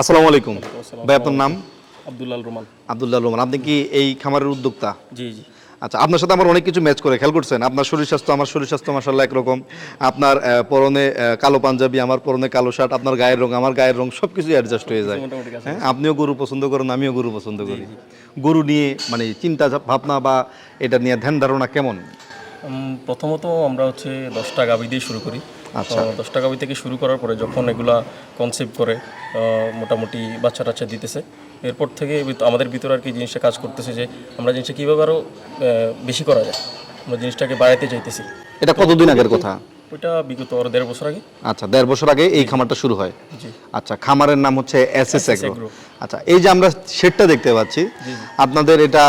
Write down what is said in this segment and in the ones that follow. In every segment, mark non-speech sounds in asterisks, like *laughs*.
আসসালামু আলাইকুম। ভাই আপনার নাম? আব্দুল্লাল রোমান। আবদুল্লাহ রহমান আপনি কি এই খামারের উদ্যোক্তা? জি জি। আচ্ছা আপনার সাথে আমার অনেক কিছু ম্যাচ করে খেয়াল করছেন? আপনার শরীর স্বাস্থ্য আমার শরীর স্বাস্থ্য মাসাল্লাহ একরকম। আপনার পরনে কালো পাঞ্জাবি আমার পরনে কালো শার্ট আপনার গায়ের রং আমার গায়ের রং সব কিছু অ্যাডজাস্ট হয়ে যায়। হ্যাঁ আপনিও গরু পছন্দ করেন আমিও গরু পছন্দ করি। গরু নিয়ে মানে চিন্তা ভাবনা বা এটা নিয়ে ধ্যান ধারণা কেমন? প্রথমত আমরা হচ্ছে দশটা গাবি দিয়ে শুরু করি। আচ্ছা। তো দশটা গাবি থেকে শুরু করার পরে যখন এগুলা কনসেপ্ট করে মোটামুটি বাচ্চা টাচ্চা দিতেছে এরপর থেকে আমাদের ভিতরে আর কি জিনিসটা কাজ করতেছে যে আমরা জিনিসটা কীভাবে আরও বেশি করা যায় আমরা জিনিসটাকে বাড়াইতে চাইতেছি। এটা কতদিন আগের কথা? ওইটা বিগত আরও দেড় বছর আগে। আচ্ছা দেড় বছর আগে এই খামারটা শুরু হয়? আচ্ছা খামারের নাম হচ্ছে এস এস এগ্রো আচ্ছা এই যে আমরা শেডটা দেখতে পাচ্ছি আপনাদের এটা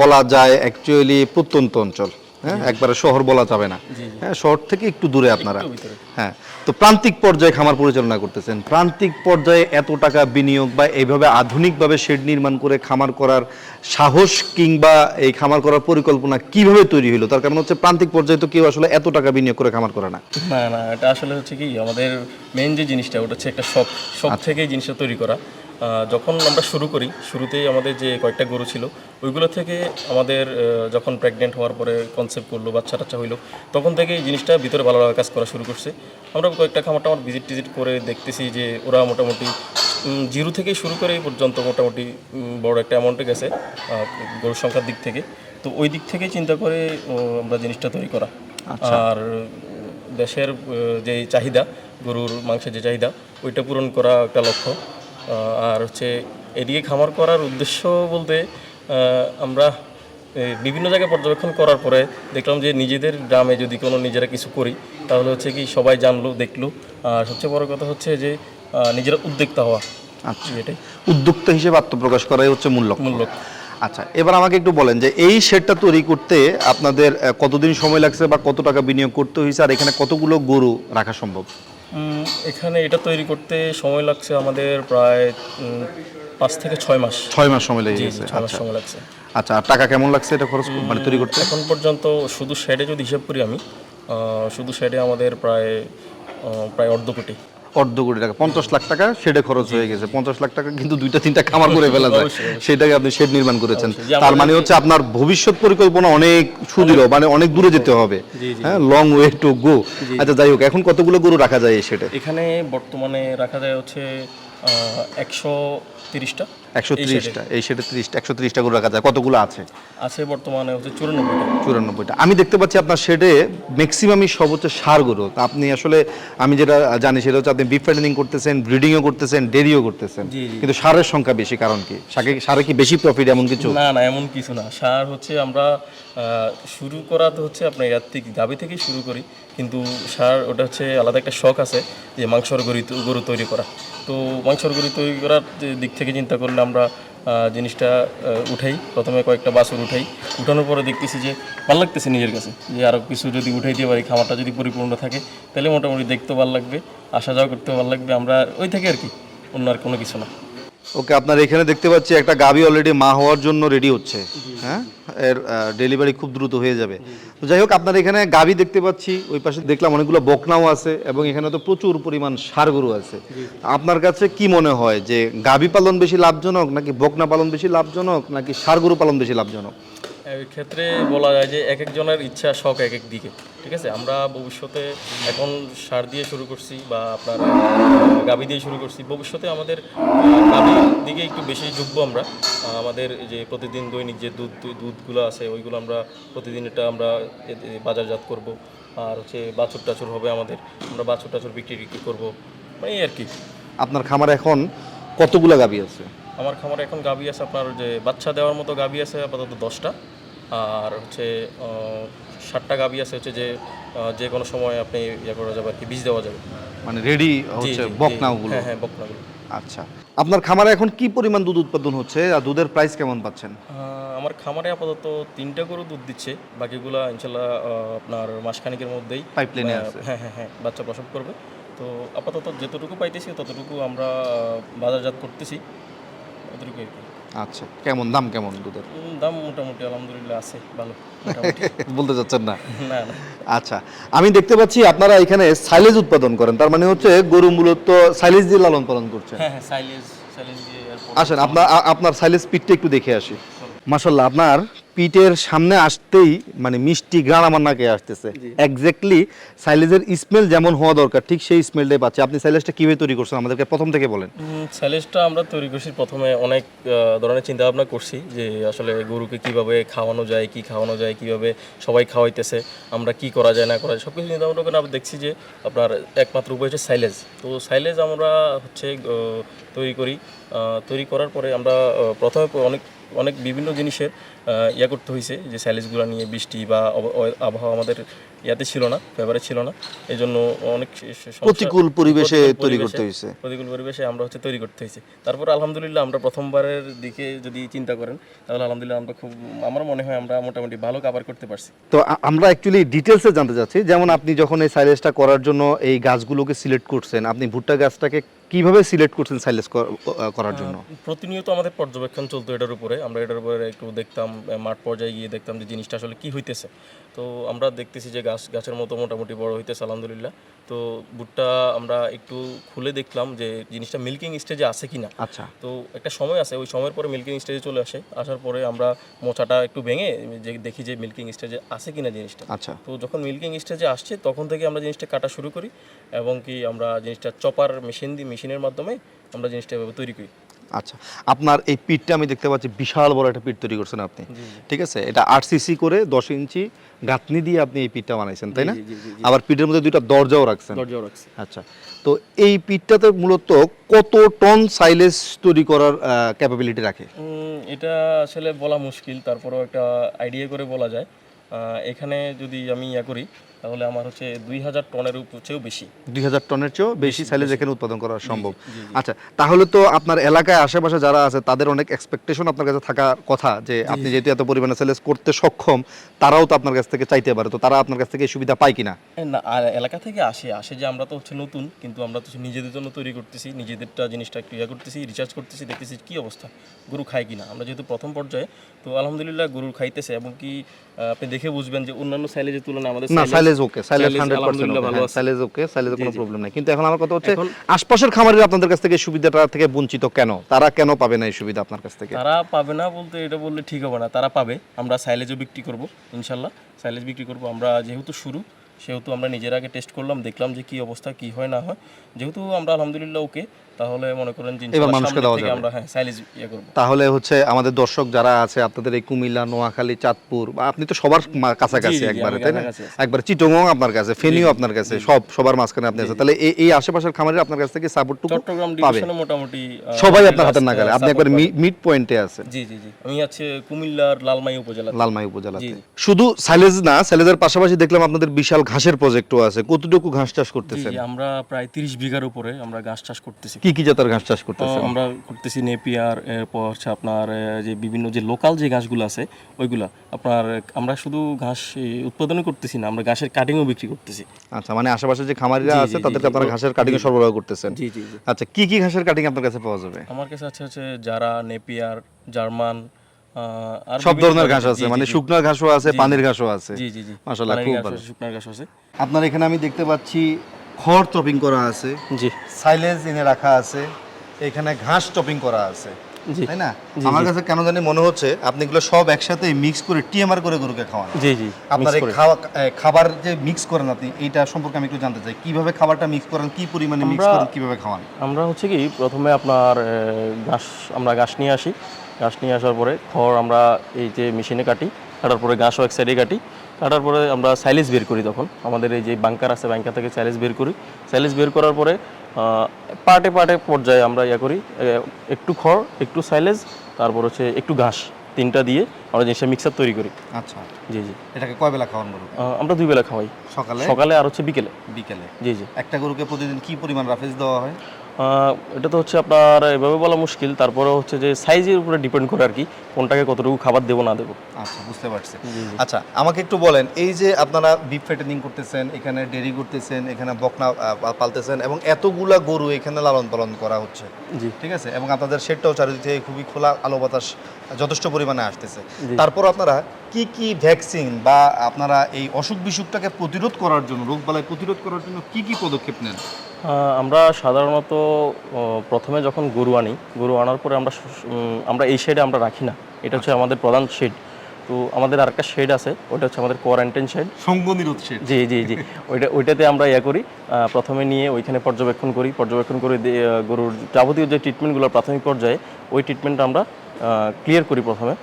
বলা যায় অ্যাকচুয়ালি প্রত্যন্ত অঞ্চল। হ্যাঁ একবারে শহর বলা যাবে না। হ্যাঁ শহর থেকে একটু দূরে আপনারা। হ্যাঁ তো প্রান্তিক পর্যায়ে খামার পরিচালনা করতেছেন। প্রান্তিক পর্যায়ে এত টাকা বিনিয়োগ বা এইভাবে আধুনিকভাবে শেড নির্মাণ করে খামার করার সাহস কিংবা এই খামার করার পরিকল্পনা কীভাবে তৈরি হলো তার কারণ হচ্ছে প্রান্তিক পর্যায়ে তো কেউ আসলে এত টাকা বিনিয়োগ করে খামার করে না। না না এটা আসলে হচ্ছে কি আমাদের মেন যে জিনিসটা ওটা হচ্ছে একটা শখ। শখ থেকেই জিনিসটা তৈরি করা। যখন আমরা শুরু করি শুরুতেই আমাদের যে কয়েকটা গরু ছিল ওইগুলো থেকে আমাদের যখন প্রেগনেন্ট হওয়ার পরে কনসেপ্ট করল বাচ্চা টাচ্চা হইল তখন থেকে এই জিনিসটা ভিতরে ভালো লাগা কাজ করা শুরু করছে। আমরা কয়েকটা খামারটা আমার ভিজিট টিজিট করে দেখতেছি যে ওরা মোটামুটি জিরো থেকে শুরু করে এই পর্যন্ত মোটামুটি বড় একটা অ্যামাউন্টে গেছে গরুর সংখ্যার দিক থেকে। তো ওই দিক থেকে চিন্তা করে আমরা জিনিসটা তৈরি করা। আর দেশের যে চাহিদা গরুর মাংসের যে চাহিদা ওইটা পূরণ করা একটা লক্ষ্য। আর হচ্ছে এদিকে খামার করার উদ্দেশ্য বলতে আমরা বিভিন্ন জায়গায় পর্যবেক্ষণ করার পরে দেখলাম যে নিজেদের গ্রামে যদি কোনো নিজেরা কিছু করি তাহলে হচ্ছে কি সবাই জানলো দেখল। আর সবচেয়ে বড় কথা হচ্ছে যে নিজেরা উদ্যোক্তা হওয়া। আচ্ছা। এটাই। উদ্যোক্তা হিসেবে আত্মপ্রকাশ করাই হচ্ছে মূল লক্ষ্য। মূল আচ্ছা এবার আমাকে একটু বলেন যে এই শেডটা তৈরি করতে আপনাদের কতদিন সময় লাগছে বা কত টাকা বিনিয়োগ করতে হয়েছে আর এখানে কতগুলো গরু রাখা সম্ভব? এখানে এটা তৈরি করতে সময় লাগছে আমাদের প্রায় পাঁচ থেকে ছয় মাস। ছয় মাস সময় লেগে গেছে। ছয় মাস আচ্ছা। সময় লাগছে। আচ্ছা আর টাকা কেমন লাগছে এটা খরচ মানে তৈরি করতে? এখন পর্যন্ত শুধু সাইডে যদি হিসাব করি আমি শুধু সাইডে আমাদের প্রায় প্রায় অর্ধ কোটি। অর্ধ কোটি টাকা পঞ্চাশ লাখ টাকা সেটা খরচ হয়ে গেছে। পঞ্চাশ লাখ টাকা কিন্তু দুইটা তিনটা খামার করে ফেলা যায়। সেটাকে আপনি শেড নির্মাণ করেছেন। তার মানে হচ্ছে আপনার ভবিষ্যৎ পরিকল্পনা অনেক সুদৃঢ় মানে অনেক দূরে যেতে হবে। হ্যাঁ লং ওয়ে টু গো আচ্ছা যাই হোক এখন কতগুলো গরু রাখা যায় সেটা এখানে বর্তমানে রাখা যায় হচ্ছে একশো তিরিশটা। একশো ত্রিশটা এই শেডে ত্রিশটা একশো ত্রিশটা গরু রাখা যায়। কতগুলো আছে? আছে বর্তমানে হচ্ছে চুরানব্বইটা। চুরানব্বইটা। আমি দেখতে পাচ্ছি আপনার শেডে ম্যাক্সিমামই হচ্ছে সার গরু আপনি আসলে আমি যেটা জানি সেটা হচ্ছে আপনি বিফ করতেছেন ব্রিডিংও করতেছেন ডেরিও করতেছেন। কিন্তু সারের সংখ্যা বেশি কারণ কি? সারে কি বেশি প্রফিট এমন কিছু? না না এমন কিছু না। সার হচ্ছে আমরা শুরু করা তো হচ্ছে আপনার ইয়ার থেকে গাবি থেকেই শুরু করি। কিন্তু সার ওটা হচ্ছে আলাদা একটা শখ আছে যে মাংসর গরু গরু তৈরি করা। তো মাংসর গরু তৈরি করার দিক থেকে চিন্তা করলে আমরা জিনিসটা উঠাই। প্রথমে কয়েকটা বাছুর উঠাই। উঠানোর পরে দেখতেছি যে ভালো লাগতেছে নিজের কাছে। যে আরও কিছু যদি উঠাই দিয়ে পারি, খামারটা যদি পরিপূর্ণ থাকে, তাহলে মোটামুটি দেখতেও ভালো লাগবে আসা যাওয়া করতেও ভালো লাগবে। আমরা ওই থেকে আর কি, অন্য আর কোনো কিছু না। ওকে আপনার এখানে দেখতে পাচ্ছি একটা গাবি অলরেডি মা হওয়ার জন্য রেডি হচ্ছে। হ্যাঁ? এর ডেলিভারি খুব দ্রুত হয়ে যাবে। তো যাই হোক আপনার এখানে গাবি দেখতে পাচ্ছি ওই পাশে দেখলাম অনেকগুলো বকনাও আছে এবং এখানে তো প্রচুর পরিমাণ সার গরু আছে। আপনার কাছে কি মনে হয় যে গাবি পালন বেশি লাভজনক নাকি বকনা পালন বেশি লাভজনক নাকি সার গরু পালন বেশি লাভজনক? ক্ষেত্রে বলা যায় যে এক একজনের ইচ্ছা, শখ এক এক দিকে, ঠিক আছে? আমরা ভবিষ্যতে এখন সার দিয়ে শুরু করছি বা আপনার গাবি দিয়ে শুরু করছি। ভবিষ্যতে আমাদের গাবির দিকে একটু বেশি যুগবো আমরা। আমাদের যে প্রতিদিন দৈনিক যে দুধ, দুধগুলো আছে, ওইগুলো আমরা প্রতিদিন এটা আমরা বাজারজাত করব। আর হচ্ছে বাছুর টাছুর হবে আমাদের, আমরা বাছুর টাছুর বিক্রি টিক্রি করব। এই আর কি। আপনার খামারে এখন কতগুলো গাবি আছে? আমার খামারে এখন গাবি আছে আপনার যে বাচ্চা দেওয়ার মতো গাবি আছে আপাতত দশটা। আর হচ্ছে ষাটটা গাবি আছে হচ্ছে যে যে কোনো সময় আপনি ইয়ে করা যাবে আর কি বীজ দেওয়া যাবে। মানে রেডি হচ্ছে জি। হ্যাঁ হ্যাঁ বকনাগুলো। আচ্ছা। আপনার খামারে এখন কি পরিমাণ দুধ উৎপাদন হচ্ছে? আর দুধের প্রাইস কেমন পাচ্ছেন? আমার খামারে আপাতত তিনটা গরু দুধ দিচ্ছে। বাকিগুলো ইনশাল্লাহ আপনার মাসখানিকের মধ্যেই আহ, আছে। হ্যাঁ হ্যাঁ হ্যাঁ বাচ্চা প্রসব করবে। তো আপাতত যতটুকু পাইতেছি ততটুকু আমরা বাজারজাত করতেছি। আর কি। আচ্ছা কেমন দাম কেমন দুধের? দাম মোটামুটি আলহামদুলিল্লাহ আছে ভালো *laughs* বলতে চাচ্ছেন *laughs* না? আচ্ছা আমি দেখতে পাচ্ছি আপনারা এখানে সাইলেজ উৎপাদন করেন তার মানে হচ্ছে গরু মূলত সাইলেজ দিয়ে লালন পালন করছেন। হ্যাঁ হ্যাঁ সাইলেজ দিয়ে আসেন আপনার আপনার সাইলেজ পিঠটা একটু দেখে আসি। মাসাল্লাহ আপনার পিঠের সামনে আসতেই মানে মিষ্টি গ্রান আমার নাকে আসতেছে। এক্স্যাক্টলি সাইলেজের স্মেল যেমন হওয়া দরকার ঠিক সেই স্মেলটাই পাচ্ছি। আপনি সাইলেজটা কীভাবে তৈরি করছেন? আমাদেরকে প্রথম থেকে বলেন। সাইলেজটা আমরা তৈরি করছি প্রথমে অনেক ধরনের চিন্তা ভাবনা করছি যে আসলে গরুকে কীভাবে খাওয়ানো যায় কি খাওয়ানো যায় কীভাবে সবাই খাওয়াইতেছে আমরা কি করা যায় না করা যায় সব কিছু চিন্তা ভাবনা করে আমরা দেখছি যে আপনার একমাত্র উপায় হচ্ছে সাইলেজ তো সাইলেজ আমরা হচ্ছে তৈরি করি। তৈরি করার পরে আমরা প্রথমে অনেক অনেক বিভিন্ন জিনিসের ইয়া করতে হয়েছে যে স্যালেজগুলো নিয়ে বৃষ্টি বা আবহাওয়া আমাদের ইয়াতে ছিল না ফেভারে ছিল না। এই জন্য অনেক প্রতিকূল পরিবেশে তৈরি করতে হয়েছে প্রতিকূল পরিবেশে আমরা হচ্ছে তৈরি করতে হয়েছে তারপর আলহামদুলিল্লাহ আমরা প্রথমবারের দিকে যদি চিন্তা করেন তাহলে আলহামদুলিল্লাহ আমরা খুব আমার মনে হয় আমরা মোটামুটি ভালো কাভার করতে পারছি। তো আমরা অ্যাকচুয়ালি ডিটেলসে জানতে চাচ্ছি যেমন আপনি যখন এই সাইলেজটা করার জন্য এই গাছগুলোকে সিলেক্ট করছেন আপনি ভুট্টা গাছটাকে কীভাবে সিলেক্ট করছেন সাইলেজ করার জন্য? প্রতিনিয়ত আমাদের পর্যবেক্ষণ চলতো এটার উপরে। আমরা এটার উপরে একটু দেখতাম মাঠ পর্যায়ে গিয়ে দেখতাম যে জিনিসটা আসলে কি হইতেছে। তো আমরা দেখতেছি যে গাছ গাছের মতো মোটামুটি বড় হইতেছে আলহামদুলিল্লাহ। তো বুটটা আমরা একটু খুলে দেখলাম যে জিনিসটা মিল্কিং স্টেজে আছে কিনা। আচ্ছা। তো একটা সময় আছে ওই সময়ের পরে মিল্কিং স্টেজে চলে আসে। আসার পরে আমরা মোচাটা একটু ভেঙে যে দেখি যে মিল্কিং স্টেজে আছে কিনা জিনিসটা। আচ্ছা। তো যখন মিল্কিং স্টেজে আসছে তখন থেকে আমরা জিনিসটা কাটা শুরু করি এবং কি আমরা জিনিসটা চপার মেশিন দিয়ে মেশিনের মাধ্যমে আমরা জিনিসটা এভাবে তৈরি করি। আচ্ছা আপনার এই পিঠটা আমি দেখতে পাচ্ছি বিশাল বড় একটা পিঠ তৈরি করছেন আপনি। ঠিক আছে এটা আট সিসি করে দশ ইঞ্চি গাঁথনি দিয়ে আপনি এই পিঠটা বানাইছেন তাই না। আবার পিঠের মধ্যে দুইটা দরজাও রাখছেন। দরজাও রাখছি। আচ্ছা তো এই পিঠটাতে মূলত কত টন সাইলেজ তৈরি করার ক্যাপাবিলিটি রাখে? এটা আসলে বলা মুশকিল তারপরেও একটা আইডিয়া করে বলা যায়। এখানে যদি আমি ইয়া করি তাহলে আমার হচ্ছে দুই হাজার টনের চেয়েও বেশি। দুই হাজার টনের চেয়েও বেশি সাইলেজ এখানে উৎপাদন করা সম্ভব। আচ্ছা তাহলে তো আপনার এলাকায় আশেপাশে যারা আছে তাদের অনেক এক্সপেকটেশন আপনার কাছে থাকার কথা যে আপনি যেহেতু এত পরিমাণে সাইলেজ করতে সক্ষম তারাও তো আপনার কাছ থেকে চাইতে পারে। তো তারা আপনার কাছ থেকে এই সুবিধা পায় কিনা? না এলাকা থেকে আসে আসে যে আমরা তো হচ্ছে নতুন কিন্তু আমরা তো নিজেদের জন্য তৈরি করতেছি নিজেদেরটা জিনিসটা একটু ইয়া করতেছি রিচার্জ করতেছি দেখতেছি কি অবস্থা গরু খায় কিনা। আমরা যেহেতু প্রথম পর্যায়ে তো আলহামদুলিল্লাহ গরু খাইতেছে এবং কি আপনি দেখে বুঝবেন যে অন্যান্য সাইলেজের তুলনায় আমাদের silage okay silage silage hundred percent silage okay সাইলেজে কোনো প্রবলেম নাই। কিন্তু এখন আমার কথা হচ্ছে আশপাশের খামারিরা আপনাদের কাছ থেকে সুবিধাটা থেকে বঞ্চিত কেন? তারা কেন পাবে না এই সুবিধা আপনার কাছ থেকে? তারা পাবে না বলতে এটা বললে ঠিক হবে না। তারা পাবে আমরা সাইলেজও বিক্রি করব ইনশাল্লাহ। সাইলেজ বিক্রি করব আমরা যেহেতু শুরু সেহেতু আমরা নিজের আগে টেস্ট করলাম দেখলাম যে কি অবস্থা কি হয় না হয়। যেহেতু আমরা আলহামদুলিল্লাহ ওকে তাহলে মনে করেন ইনশাল্লাহ মানুষকে দেওয়া যাবে। আমরা হ্যাঁ সাইলেজ ইয়ে করব। তাহলে হচ্ছে আমাদের দর্শক যারা আছে আপনাদের এই কুমিল্লা নোয়াখালী চাঁদপুর বা আপনি তো সবার কাছাকাছি একবারে তাই না? একবার চিটংও আপনার কাছে ফেনিও আপনার কাছে সব সবার মাঝখানে আপনি আছেন তাহলে এই এই আশেপাশের খামারিরা আপনার কাছ থেকে সাপোর্টটুকু চট্টগ্রাম পাবে। মোটামুটি সবাই আপনার হাতের নাগালে। আপনি একবার মিড পয়েন্টে আছেন জি জি জি। আমি আছে কুমিল্লার লালমাই উপজেলা লালমাই উপজেলাতে। শুধু সাইলেজ না সাইলেজের পাশাপাশি দেখলাম আপনাদের বিশাল ঘাসের প্রজেক্টও আছে। কতটুকু ঘাস চাষ করতেছেন জি আমরা প্রায় তিরিশ বিঘার উপরে আমরা ঘাস চাষ করতেছি। কি কি জাতের ঘাস চাষ করতেছেন? আমরা করতেছি নেপিয়ার এরপর হচ্ছে আপনার যে বিভিন্ন যে লোকাল যে ঘাসগুলো আছে ওইগুলা। আপনার আমরা শুধু ঘাস এই, উৎপাদনও করতেছি না আমরা ঘাসের কাটিংও বিক্রি করতেছি। আচ্ছা মানে আশেপাশে যে খামারিরা আছে তাদেরকে আপনারা ঘাসের কাটিং সরবরাহ করতেছেন। জি জি আচ্ছা কি কি ঘাসের কাটিং আপনার কাছে পাওয়া যাবে? আমার কাছে আছে হচ্ছে যারা নেপিয়ার জার্মান সব ধরনের ঘাস। আছে মানে। শুকনার ঘাসও আছে পানির ঘাসও আছে। জি জি জি। মাশাআল্লাহ, খুব ভালো। আছে, শুকনার ঘাস আছে। আপনার এখানে আমি দেখতে পাচ্ছি খড় টপিং করা আছে। জি। সাইলেজ এনে রাখা আছে। এখানে ঘাস টপিং করা আছে। জি। তাই না? আমার কাছে কেন জানি মনে হচ্ছে আপনি এগুলো সব একসাথে মিক্স করে টিএমআর করে গরুকে খাওয়ান। জি জি আপনার এই খাবার যে মিক্স করেন আপনি এইটা সম্পর্কে আমি একটু জানতে চাই। কীভাবে খাবারটা মিক্স করেন কি পরিমাণে মিক্স করেন কীভাবে খাওয়ান? আমরা হচ্ছে কি প্রথমে আপনার ঘাস আমরা ঘাস নিয়ে আসি। ঘাস নিয়ে আসার পরে খড় আমরা এই যে মেশিনে কাটি কাটার পরে ঘাসও এক সাইডে কাটি। কাটার পরে আমরা সাইলেজ বের করি তখন। আমাদের এই যে বাংকার আছে বাংকার থেকে সাইলেজ বের করি। সাইলেজ বের করার পরে পার্টে পার্টে পর্যায়ে আমরা ইয়া করি একটু খড় একটু সাইলেজ তারপর হচ্ছে একটু ঘাস তিনটা দিয়ে আমরা জিনিসটা মিক্সার তৈরি করি। আচ্ছা। জি জি। এটাকে কয় বেলা খাওয়ান গরু আমরা দুই বেলা খাওয়াই। সকালে? সকালে আর হচ্ছে বিকেলে। বিকেলে। জি জি। একটা গরুকে প্রতিদিন কি পরিমাণ রাফেজ দেওয়া হয়? এটা তো হচ্ছে আপনার এভাবে বলা মুশকিল তারপরে হচ্ছে যে সাইজের উপরে ডিপেন্ড করে আর কি কোনটাকে কতটুকু খাবার দেবো না দেবো। আচ্ছা বুঝতে পারছি। আচ্ছা আমাকে একটু বলেন এই যে আপনারা বিফ ফ্যাটেনিং করতেছেন এখানে ডেরি করতেছেন এখানে বকনা পালতেছেন এবং এতগুলা গরু এখানে লালন পালন করা হচ্ছে। জি। ঠিক আছে? এবং আপনাদের শেডটাও চারিদিক থেকে খুবই খোলা আলো বাতাস যথেষ্ট পরিমাণে আসতেছে। তারপর আপনারা কি কি ভ্যাকসিন বা আপনারা এই অসুখ বিসুখটাকে প্রতিরোধ করার জন্য রোগ রোগবালাই প্রতিরোধ করার জন্য কি কি পদক্ষেপ নেন? আমরা সাধারণত প্রথমে যখন গরু আনি গরু আনার পরে আমরা আমরা এই শেডে আমরা রাখি না। এটা হচ্ছে আমাদের প্রধান শেড তো আমাদের আরেকটা শেড আছে ওটা হচ্ছে আমাদের কোয়ারেন্টাইন শেড সঙ্গ নিরোধ জি জি জি। ওইটা ওইটাতে আমরা ইয়ে করি প্রথমে নিয়ে ওইখানে পর্যবেক্ষণ করি। পর্যবেক্ষণ করে গরুর যাবতীয় যে ট্রিটমেন্টগুলো প্রাথমিক পর্যায়ে ওই ট্রিটমেন্ট আমরা ক্লিয়ার করি প্রথমে।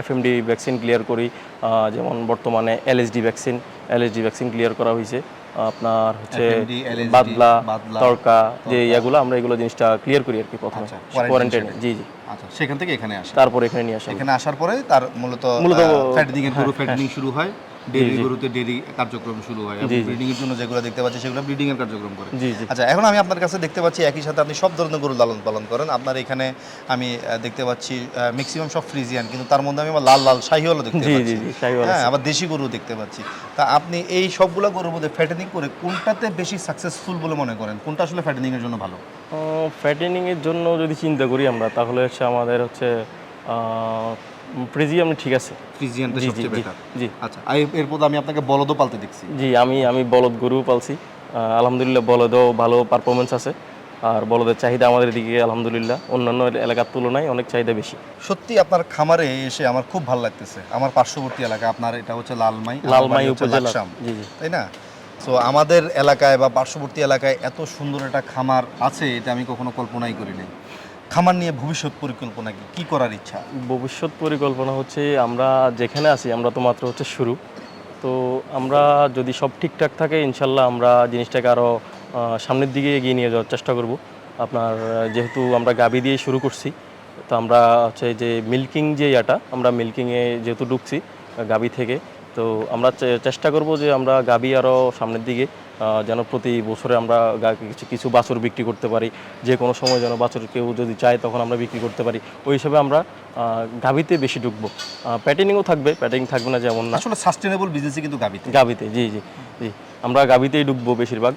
এফএমডি ভ্যাকসিন ক্লিয়ার করি যেমন বর্তমানে LSD vaccine LSD vaccine clear করা হয়েছে আপনার হচ্ছে বাদলা তরকা যে ইয়াগুলো আমরা এগুলো জিনিসটা ক্লিয়ার করি আর কি প্রথমে। আচ্ছা, কোয়ারেন্টাইন জি জি। আচ্ছা সেখান থেকে এখানে আসে তারপর এখানে নিয়ে আসে এখানে আসার পরে তার মূলত মূলত, ফ্যাটেনিং এর পুরো ফ্যাটেনিং শুরু হয়। ডেইরি গরুতে ডেইরি কার্যক্রম শুরু হয় ব্রিডিং এর জন্য যেগুলো দেখতে পাচ্ছি সেগুলো ব্রিডিং এর কার্যক্রম করে। আচ্ছা এখন আমি আপনার কাছে দেখতে পাচ্ছি একই সাথে আপনি সব ধরনের গরু লালন পালন করেন। আপনার এখানে আমি দেখতে পাচ্ছি ম্যাক্সিমাম সব ফ্রিজিয়ান কিন্তু তার মধ্যে আমি আবার লাল লাল শাহিওয়ালও দেখতে পাচ্ছি। হ্যাঁ আবার দেশি গরু দেখতে পাচ্ছি। তা আপনি এই সবগুলো গরুর মধ্যে ফ্যাটেনিং করে কোনটাতে বেশি সাকসেসফুল বলে মনে করেন? কোনটা আসলে ফ্যাটেনিং এর জন্য ভালো? ফ্যাটেনিং এর জন্য যদি চিন্তা করি আমরা তাহলে হচ্ছে আমাদের হচ্ছে ঠিক আছে। সবচেয়ে বেটার জি। আচ্ছা এরপর আমি আপনাকে বলদও পালতে দেখছি। জি আমি আমি বলদ গরু পালছি। আলহামদুলিল্লাহ বলদও ভালো পারফরমেন্স আছে। আর বলদের চাহিদা আমাদের দিকে আলহামদুলিল্লাহ। অন্যান্য এলাকার তুলনায় অনেক চাহিদা বেশি। সত্যি আপনার খামারে এসে আমার খুব ভালো লাগতেছে। আমার পার্শ্ববর্তী এলাকা আপনার এটা হচ্ছে লালমাই লালমাই উপজেলা জি জি। তাই না? সো আমাদের এলাকায় বা পার্শ্ববর্তী এলাকায় এত সুন্দর একটা খামার আছে এটা আমি কখনো কল্পনাই করি নাই। খামার নিয়ে ভবিষ্যৎ পরিকল্পনা কি? কি করার ইচ্ছা? ভবিষ্যৎ পরিকল্পনা হচ্ছে আমরা যেখানে আছি, আমরা তো মাত্র হচ্ছে শুরু। তো আমরা যদি সব ঠিকঠাক থাকে, ইনশাল্লাহ আমরা জিনিসটাকে আরও সামনের দিকে এগিয়ে নিয়ে যাওয়ার চেষ্টা করব। আপনার, যেহেতু আমরা গাবি দিয়ে শুরু করছি, তো আমরা হচ্ছে যে মিল্কিং যে ইয়াটা, আমরা মিল্কিংয়ে যেহেতু ঢুকছি গাবি থেকে, তো আমরা চেষ্টা করব যে আমরা গাবি আরও সামনের দিকে যেন প্রতি বছরে আমরা কিছু কিছু বাছুর বিক্রি করতে পারি। যে কোনো সময় যেন বাছুর কেউ যদি চায় তখন আমরা বিক্রি করতে পারি। ওই হিসাবে আমরা গাবিতে বেশি ঢুকবো। প্যাটেনিংও থাকবে প্যাটেনিং থাকবে না যেমন না। আসলে সাস্টেনেবল বিজনেসই কিন্তু গাবিতে গাবিতে জি জি জি। আমরা গাবিতেই ঢুকবো বেশিরভাগ।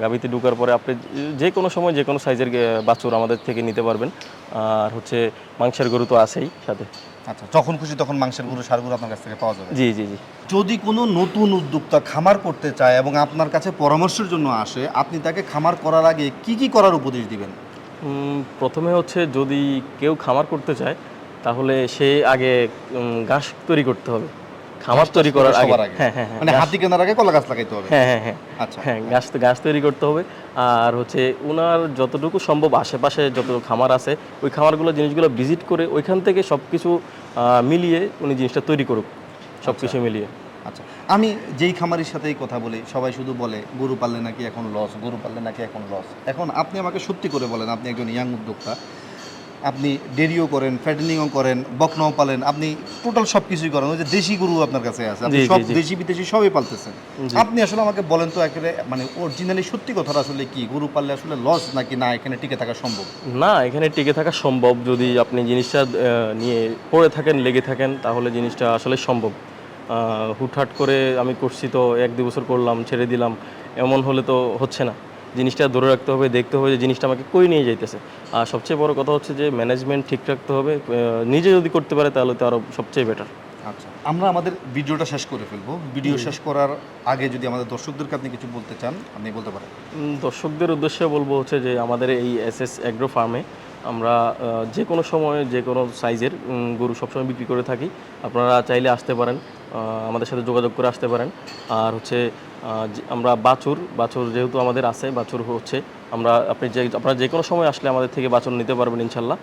গাবিতে ঢুকার পরে আপনি যে- যে কোনো সময় যে কোনো সাইজের বাছুর আমাদের থেকে নিতে পারবেন। আর হচ্ছে মাংসের গরু তো আছেই সাথে। আচ্ছা যখন খুশি তখন মাংসের গুঁড়ো সার গুঁড়ো আপনার কাছ থেকে পাওয়া যাবে। জি জি জি। যদি কোনো নতুন উদ্যোক্তা খামার করতে চায় এবং আপনার কাছে পরামর্শের জন্য আসে আপনি তাকে খামার করার আগে কি কি করার উপদেশ দিবেন? প্রথমে হচ্ছে যদি কেউ খামার করতে চায় তাহলে সে আগে ঘাস তৈরি করতে হবে। খামার তৈরি করার আগে। হ্যাঁ হ্যাঁ হ্যাঁ মানে হাতি কেনার আগে কলা গাছ লাগাইতে হবে। হ্যাঁ হ্যাঁ হ্যাঁ। আচ্ছা। হ্যাঁ গাছ গাছ তৈরি করতে হবে। আর হচ্ছে ওনার যতটুকু সম্ভব আশেপাশে যত খামার আছে ওই খামারগুলো জিনিসগুলো ভিজিট করে ওইখান থেকে সব কিছু মিলিয়ে উনি জিনিসটা তৈরি করুক। সব কিছু মিলিয়ে। আচ্ছা। আমি যেই খামারের সাথেই কথা বলি সবাই শুধু বলে গরু পাললে নাকি এখন লস গরু পাললে নাকি এখন লস এখন আপনি আমাকে সত্যি করে বলেন আপনি একজন ইয়াং উদ্যোক্তা আপনি ডেরিও করেন ফ্যাটেনিংও করেন বকনাও পালেন আপনি টোটাল সব কিছুই করেন। ওই যে দেশি গরু আপনার কাছে আছে আপনি সব দেশি বিদেশি সবই পালতেছেন। আপনি আসলে আমাকে বলেন তো একেবারে মানে অরিজিনালি সত্যি কথাটা আসলে কি? গরু পাললে আসলে লস নাকি না এখানে টিকে থাকা সম্ভব? না এখানে টিকে থাকা সম্ভব যদি আপনি জিনিসটা নিয়ে পড়ে থাকেন লেগে থাকেন তাহলে জিনিসটা আসলে সম্ভব। হুটহাট করে আমি করছি তো এক দু বছর করলাম ছেড়ে দিলাম এমন হলে তো হচ্ছে না। জিনিসটা ধরে রাখতে হবে দেখতে হবে যে জিনিসটা আমাকে কই নিয়ে যাইতেছে। আর সবচেয়ে বড় কথা হচ্ছে যে ম্যানেজমেন্ট ঠিক রাখতে হবে নিজে যদি করতে পারে তাহলে তো আরও সবচেয়ে বেটার আচ্ছা আমরা আমাদের ভিডিওটা শেষ করে ফেলব। ভিডিও শেষ করার আগে যদি আমাদের দর্শকদেরকে আপনি কিছু বলতে চান আপনি বলতে পারেন। দর্শকদের উদ্দেশ্যে বলব হচ্ছে যে আমাদের এই এস এস অ্যাগ্রো ফার্মে আমরা যে কোনো সময় যে কোনো সাইজের গরু সবসময় বিক্রি করে থাকি। আপনারা চাইলে আসতে পারেন আমাদের সাথে যোগাযোগ করে আসতে পারেন। আর হচ্ছে আমরা বাছুর বাছুর যেহেতু আমাদের আছে, বাছুর হচ্ছে, আমরা, আপনি যে, আপনারা যে কোনো সময় আসলে আমাদের থেকে বাছুর নিতে পারবেন, ইনশাল্লাহ।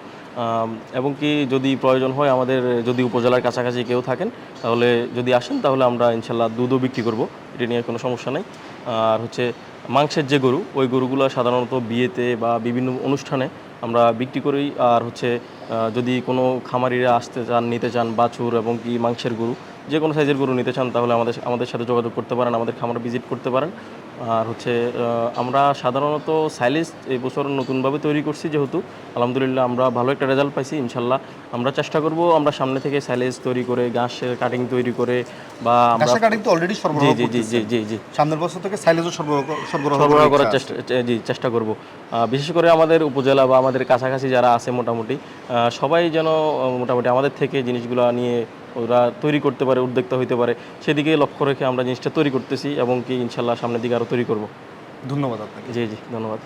এবং কি যদি প্রয়োজন হয় আমাদের, যদি উপজেলার কাছাকাছি কেউ থাকেন, তাহলে যদি আসেন, তাহলে আমরা ইনশাল্লাহ দুধও বিক্রি করব, এটা নিয়ে কোনো সমস্যা নেই। আর হচ্ছে, মাংসের যে গরু, ওই গরুগুলো সাধারণত বিয়েতে বা বিভিন্ন অনুষ্ঠানে আমরা বিক্রি করি, আর হচ্ছে যদি কোনো খামারিরা আসতে চান, নিতে চান বাছুর এবং কি মাংসের গরু, যে কোনো সাইজের গরু নিতে চান, তাহলে আমাদের আমাদের সাথে যোগাযোগ করতে পারেন, আমাদের খামার ভিজিট করতে পারেন। আর হচ্ছে আমরা সাধারণত সাইলেজ এই বছর নতুনভাবে তৈরি করছি যেহেতু। আলহামদুলিল্লাহ আমরা ভালো একটা রেজাল্ট পাইছি ইনশাল্লাহ। আমরা চেষ্টা করব আমরা সামনে থেকে সাইলেজ তৈরি করে ঘাসের কাটিং তৈরি করে বা আমরা কাটিং তো অলরেডি সরবরাহ জি জি জি জি জি সামনের বছর থেকে সাইলেজও সরবরাহ সরবরাহ করার চেষ্টা জি চেষ্টা করব। বিশেষ করে আমাদের উপজেলা বা আমাদের কাছাকাছি যারা আছে মোটামুটি সবাই যেন মোটামুটি আমাদের থেকে জিনিসগুলো নিয়ে ওরা তৈরি করতে পারে উদ্যোক্তা হইতে পারে। সেদিকে লক্ষ্য রেখে আমরা জিনিসটা তৈরি করতেছি এবং কি ইনশাল্লাহ সামনের দিকে আরও তৈরি করব। ধন্যবাদ আপনাকে। জি জি ধন্যবাদ।